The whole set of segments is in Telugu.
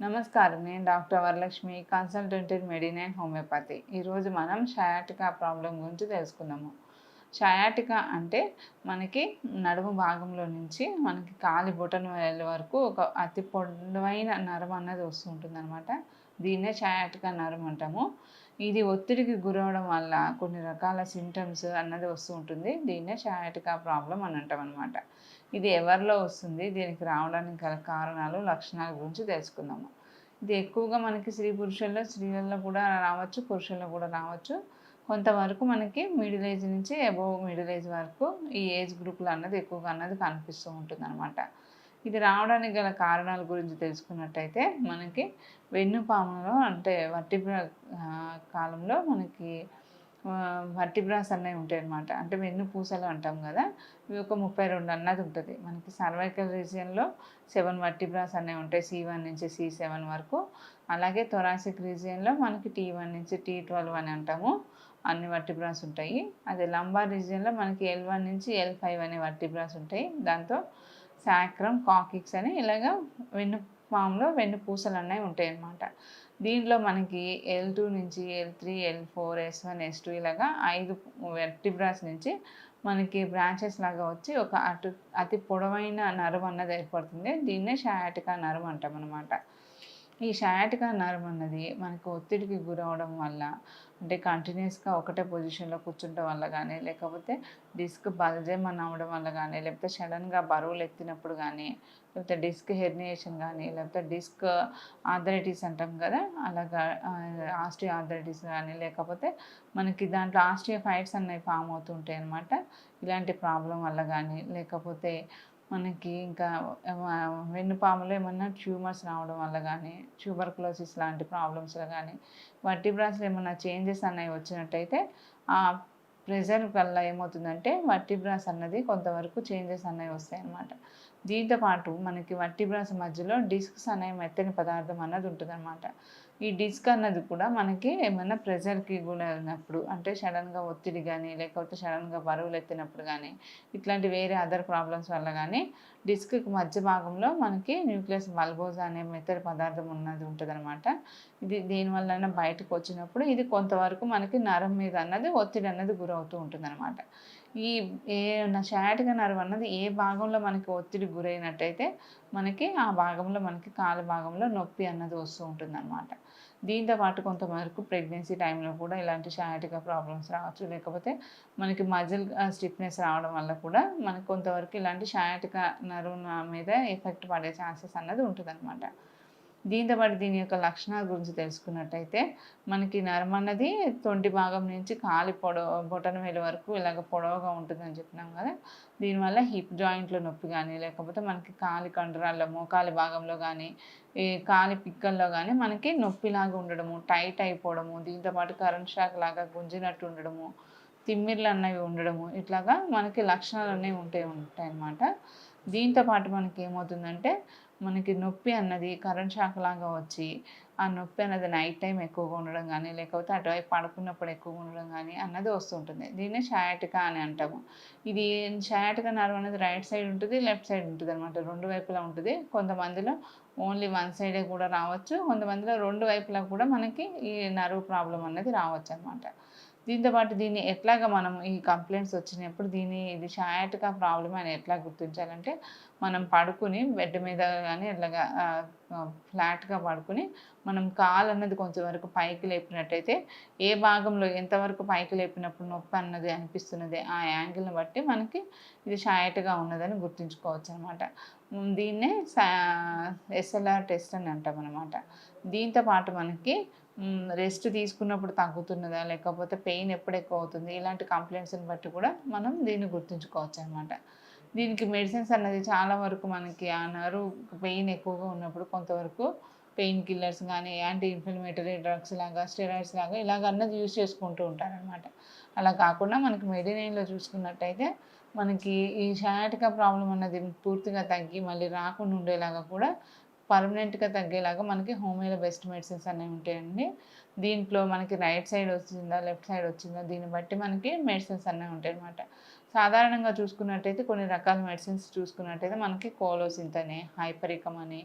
నమస్కారం. నేను doctor Varalakshmi consultant in Medin and homoeopathy ఈరోజు మనం షయాటికా ప్రాబ్లం గురించి తెలుసుకుందాము. షయాటికా అంటే మనకి నడుము భాగంలో నుంచి మనకి కాలి బొటన వేలు వరకు ఒక అతి పొడవైన నరం అన్నది వస్తూ ఉంటుంది అనమాట దీన్నే షయాటికా నరం అంటాము. ఇది ఒత్తిడికి గురవడం వల్ల కొన్ని రకాల సింటమ్స్ అన్నది వస్తూ ఉంటుంది. దీన్నే షయాటికా ప్రాబ్లం అని అంటాం అనమాట ఇది ఎవరిలో వస్తుంది? దీనికి రావడానికి గల కారణాలు లక్షణాల గురించి తెలుసుకుందాము. ఇది ఎక్కువగా మనకి స్త్రీ పురుషుల్లో స్త్రీలలో కూడా రావచ్చు పురుషుల్లో కూడా రావచ్చు. కొంతవరకు మనకి మిడిల్ ఏజ్ నుంచి అబోవ్ మిడిల్ ఏజ్ వరకు ఈ ఏజ్ గ్రూప్లో అన్నది ఎక్కువగా అన్నది కనిపిస్తూ ఉంటుంది అనమాట ఇది రావడానికి గల కారణాల గురించి తెలుసుకున్నట్టయితే మనకి వెన్నుపాములో అంటే వర్టిబ్ర కాలంలో మనకి వర్టిబ్రాస్ అనేవి ఉంటాయి అనమాట అంటే వెన్ను పూసలు అంటాం కదా ఇవి ఒక ముప్పై రెండు అన్నది ఉంటుంది. మనకి సర్వైకల్ రీజియన్లో సెవెన్ వర్టిబ్రాస్ అనేవి ఉంటాయి సి వన్ నుంచి సి సెవెన్ వరకు. అలాగే థొరాసిక్ రీజియన్లో మనకి టీ వన్ నుంచి టీ ట్వెల్వ్ అని అంటాము. అన్ని వర్టిబ్రాస్ ఉంటాయి. అదే లంబార్ రీజియన్లో మనకి ఎల్ వన్ నుంచి ఎల్ ఫైవ్ అనే వర్టిబ్రాస్ ఉంటాయి. దాంతో శాక్రమ్ కాకిక్స్ అని ఇలాగ వెన్ను పాములో వెన్ను పూసలు అనేవి ఉంటాయి అన్నమాట. దీంట్లో మనకి ఎల్ టూ నుంచి L three L four S one S two ఇలాగా ఐదు వెర్టిబ్రాస్ నుంచి మనకి బ్రాంచెస్ లాగా వచ్చి ఒక అటు అతి పొడవైన నరం అన్నది ఏర్పడుతుంది. దీన్నే షయాటికా నరం అంటాం అనమాట ఈ షాట్గా నరం అన్నది మనకు ఒత్తిడికి గురవడం వల్ల అంటే కంటిన్యూస్గా ఒకటే పొజిషన్లో కూర్చుంటం వల్ల కానీ లేకపోతే డిస్క్ బల్జేమని అవ్వడం వల్ల కానీ లేకపోతే సడన్గా బరువులు ఎత్తినప్పుడు కానీ లేకపోతే డిస్క్ హెర్నియేషన్ కానీ లేకపోతే డిస్క్ ఆర్థరైటిస్ అంటాం కదా అలాగా ఆస్ట్రియో ఆర్థరైటిస్ కానీ లేకపోతే మనకి దాంట్లో ఆస్ట్రియో ఫైట్స్ అనేవి ఫామ్ అవుతుంటాయి అనమాట ఇలాంటి ప్రాబ్లం వల్ల కానీ లేకపోతే మనకి ఇంకా వెన్నుపాములో ఏమన్నా ట్యూమర్స్ రావడం వల్ల కానీ ట్యూబర్కులోసిస్ లాంటి ప్రాబ్లమ్స్లో కానీ వర్టిబ్రాస్లో ఏమన్నా చేంజెస్ అనేవి వచ్చినట్టయితే ఆ ప్రెజర్ వల్ల ఏమవుతుందంటే వర్టిబ్రాస్ అన్నది కొంతవరకు చేంజెస్ అనేవి వస్తాయి అన్నమాట దీంతో పాటు మనకి వర్టిబ్రాస్ మధ్యలో డిస్క్స్ అనే మెత్తని పదార్థం అన్నది ఉంటుందన్నమాట. ఈ డిస్క్ అన్నది కూడా మనకి ఏమైనా ప్రెషర్కి గురైనప్పుడు అంటే సడన్గా ఒత్తిడి కానీ లేకపోతే సడన్గా బరువులు ఎత్తినప్పుడు కానీ ఇట్లాంటి వేరే అదర్ ప్రాబ్లమ్స్ వల్ల కానీ డిస్క్ మధ్య భాగంలో మనకి న్యూక్లియస్ బల్బోజా అనే మెత్తడి పదార్థం ఉన్నది ఉంటుందన్నమాట. ఇది దీనివల్ల బయటకు వచ్చినప్పుడు ఇది కొంతవరకు మనకి నరం మీద అన్నది ఒత్తిడి అన్నది గురవుతూ ఉంటుందన్నమాట. ఈ ఏ షాట్గా నర్వ్ అన్నది ఏ భాగంలో మనకి ఒత్తిడి గురైనట్టయితే మనకి ఆ భాగంలో మనకి కాలు భాగంలో నొప్పి అన్నది వస్తూ ఉంటుంది అనమాట దీంతో పాటు కొంతవరకు ప్రెగ్నెన్సీ టైంలో కూడా ఇలాంటి షయాటిక ప్రాబ్లమ్స్ రావచ్చు. లేకపోతే మనకి మజిల్ స్టిఫ్నెస్ రావడం వల్ల కూడా మనకి కొంతవరకు ఇలాంటి షయాటిక నరువు మీద ఎఫెక్ట్ పడే ఛాన్సెస్ అన్నది ఉంటుంది అనమాట దీంతో పాటు దీని యొక్క లక్షణాల గురించి తెలుసుకున్నట్టయితే మనకి నరం అన్నది తొంటి భాగం నుంచి కాలి పొడవ బొటన వేలు వరకు ఇలాగ పొడవుగా ఉంటుందని చెప్పినాం కదా. దీనివల్ల హిప్ జాయింట్లో నొప్పి కానీ లేకపోతే మనకి కాలి కండరాల్లో మోకాలి భాగంలో కానీ ఈ కాలి పిక్కల్లో కానీ మనకి నొప్పిలాగా ఉండడము టైట్ అయిపోవడము దీంతోపాటు కరెంట్ షాక్ లాగా గుంజినట్టు ఉండడము తిమ్మిర్లు అన్నవి ఉండడము ఇట్లాగా మనకి లక్షణాలు అనేవి ఉంటాయి ఉంటాయి అన్నమాట దీంతోపాటు మనకి ఏమవుతుందంటే మనకి నొప్పి అన్నది కరెంట్ షాక్ లాగా వచ్చి ఆ నొప్పి అన్నది నైట్ టైం ఎక్కువగా ఉండడం కానీ లేకపోతే అటువైపు పడుకున్నప్పుడు ఎక్కువగా ఉండడం కానీ అన్నది వస్తుంటుంది. దీన్ని షయాటికా అని అంటాము. ఇది షయాటికా నర్వ్ అనేది రైట్ సైడ్ ఉంటుంది లెఫ్ట్ సైడ్ ఉంటుంది అనమాట రెండు వైపులా ఉంటుంది. కొంతమందిలో ఓన్లీ వన్ సైడే కూడా రావచ్చు. కొంతమందిలో రెండు వైపులా కూడా మనకి ఈ నర్వ్ ప్రాబ్లం అనేది రావచ్చు అనమాట దీంతో పాటు దీన్ని ఎట్లాగా మనం ఈ కంప్లైంట్స్ వచ్చినప్పుడు దీన్ని ఇది షయాటికా ప్రాబ్లమ్ అని ఎట్లా గుర్తించాలంటే మనం పడుకుని బెడ్ మీద కానీ ఇట్లాగా ఫ్లాట్గా పడుకుని మనం కాలు అన్నది కొంచెం వరకు పైకి లేపినట్టయితే ఏ భాగంలో ఎంతవరకు పైకి లేపినప్పుడు నొప్పి అన్నది అనిపిస్తున్నది ఆ యాంగిల్ని బట్టి మనకి ఇది షాయట్గా ఉన్నదని గుర్తుంచుకోవచ్చు అనమాట దీన్నే ఎస్ఎల్ఆర్ టెస్ట్ అని అంటాం అనమాట దీంతో పాటు మనకి రెస్ట్ తీసుకున్నప్పుడు తగ్గుతున్నదా? లేకపోతే పెయిన్ ఎప్పుడు ఎక్కువ అవుతుంది? ఇలాంటి కంప్లైంట్స్ని బట్టి కూడా మనం దీన్ని గుర్తుంచుకోవచ్చు అనమాట దీనికి మెడిసిన్స్ అన్నది చాలా వరకు మనకి ఆ నరు పెయిన్ ఎక్కువగా ఉన్నప్పుడు కొంతవరకు పెయిన్ కిల్లర్స్ కానీ యాంటీ ఇన్ఫ్లమేటరీ డ్రగ్స్ లాగా స్టెరాయిడ్స్ లాగా ఇలాగ అన్నది యూజ్ చేసుకుంటూ ఉంటారనమాట. అలా కాకుండా మనకి మెడినైన్లో చూసుకున్నట్టయితే మనకి ఈ షయాటికా ప్రాబ్లం అన్నది పూర్తిగా తగ్గి మళ్ళీ రాకుండా ఉండేలాగా కూడా పర్మనెంట్గా తగ్గేలాగా మనకి హోమియోలో బెస్ట్ మెడిసిన్స్ అనేవి ఉంటాయండి. దీంట్లో మనకి రైట్ సైడ్ వచ్చిందా లెఫ్ట్ సైడ్ వచ్చిందా దీన్ని బట్టి మనకి మెడిసిన్స్ అనేవి ఉంటాయి అనమాట సాధారణంగా చూసుకున్నట్టయితే కొన్ని రకాల మెడిసిన్స్ చూసుకున్నట్టయితే మనకి కోలోసింత్ అని హైపరికం అని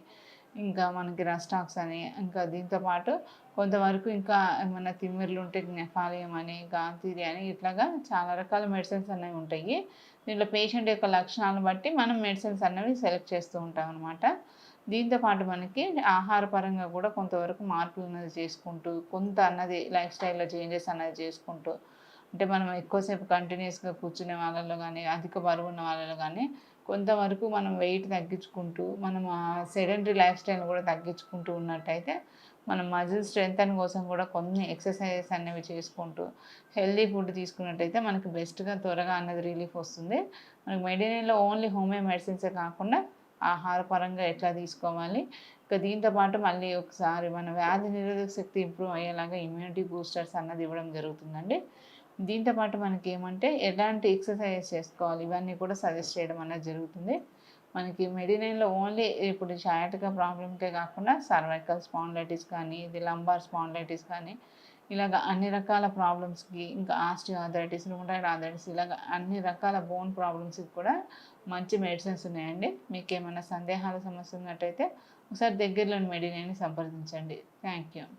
ఇంకా మనకి రస్టాక్స్ అని ఇంకా దీంతో పాటు కొంతవరకు ఇంకా ఏమైనా తిమ్మిర్లు ఉంటే నెఫాలియం అని గాంతీరి అని ఇట్లాగా చాలా రకాల మెడిసిన్స్ అనేవి ఉంటాయి. దీంట్లో పేషెంట్ యొక్క లక్షణాలను బట్టి మనం మెడిసిన్స్ అనేవి సెలెక్ట్ చేస్తూ ఉంటాం అనమాట దీంతో పాటు మనకి ఆహార పరంగా కూడా కొంతవరకు మార్పులు అనేది చేసుకుంటూ కొంత అన్నది లైఫ్ స్టైల్లో చేంజెస్ అన్నది చేసుకుంటూ అంటే మనం ఎక్కువసేపు కంటిన్యూస్గా కూర్చునే వాళ్ళలో కానీ అధిక బరువు ఉన్న వాళ్ళలో కానీ కొంతవరకు మనం వెయిట్ తగ్గించుకుంటూ మనం సెడెంటరీ లైఫ్ స్టైల్ కూడా తగ్గించుకుంటూ ఉన్నట్టయితే మనం మజిల్ స్ట్రెంగ్త్ కోసం కూడా కొన్ని ఎక్సర్సైజెస్ అనేవి చేసుకుంటూ హెల్దీ ఫుడ్ తీసుకున్నట్టయితే మనకి బెస్ట్గా త్వరగా అన్నది రిలీఫ్ వస్తుంది. మనకి మెడినైన్లో ఓన్లీ హోమియో మెడిసిన్సే కాకుండా ఆహార పరంగా ఎట్లా తీసుకోవాలి? ఇంకా దీంతో పాటు మళ్ళీ ఒకసారి మన వ్యాధి నిరోధక శక్తి ఇంప్రూవ్ అయ్యేలాగా ఇమ్యూనిటీ బూస్టర్స్ అన్నది ఇవ్వడం జరుగుతుందండి. దీంతో పాటు మనకి ఏమంటే ఎలాంటి ఎక్సర్సైజ్ చేసుకోవాలి? ఇవన్నీ కూడా సజెస్ట్ చేయడం అనేది జరుగుతుంది. మనకి మెడినైన్లో ఓన్లీ ఇప్పుడు షాయటికా ప్రాబ్లంకే కాకుండా సర్వైకల్ స్పాండ్లైటిస్ కానీ ఇది లంబార్ స్పాండ్లైటిస్ కానీ ఇలాగ అన్ని రకాల ప్రాబ్లమ్స్కి ఇంకా ఆస్టియో ఆథరైటిస్ రుమటాయిడ్ ఆథరైటిస్ ఇలాగ అన్ని రకాల బోన్ ప్రాబ్లమ్స్కి కూడా మంచి మెడిసిన్స్ ఉన్నాయండి. మీకు ఏమైనా సందేహాల సమస్య ఉన్నట్టయితే ఒకసారి దగ్గరలోని మెడిని సంప్రదించండి. Thank you